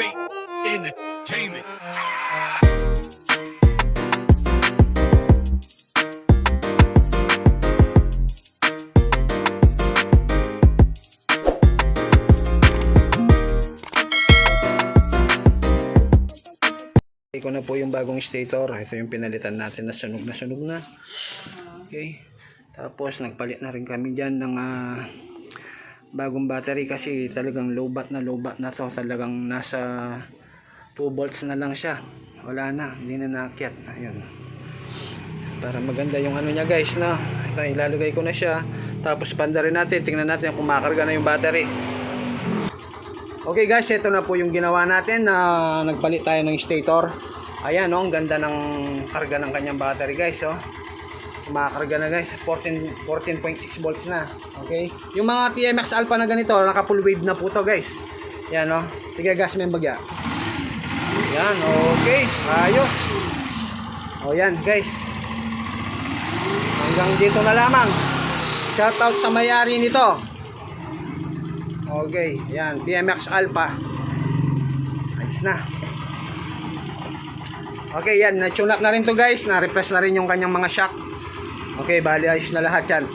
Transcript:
bait entertainment. Ito na po yung bagong stator. Ito yung pinalitan natin na sunog na sunog na. Okay. Tapos nagpalit na rin kami dyan ng ah, bagong battery kasi talagang low bat na low bat na to. Talagang nasa 2 volts na lang siya. Wala na. Hindi na naakyat. Ayun. Para maganda yung ano niya guys na. Ito ilalagay ko na siya. Tapos panda rin natin. Tingnan natin kung makarga na yung battery. Okay guys, ito na po yung ginawa natin na nagpalit tayo ng stator. Ayan, oh, ang ganda ng karga ng kanyang battery guys, oh. Makakarga na guys, 14 14.6 volts na. Okay? Yung mga TMX Alpha na ganito, naka full wave na po to guys. Yan, oh. Sige, gas mo yung bagya. Yan, okay. Ayos. Oh, yan guys. Hanggang dito na lamang. Shoutout sa may-ari nito. Okay, yan, TMX Alpha. Ayos na. Okay, yan, na-tune up na rin to guys. Na-refresh na rin yung kanyang mga shock. Okay, bali ayos na lahat yan.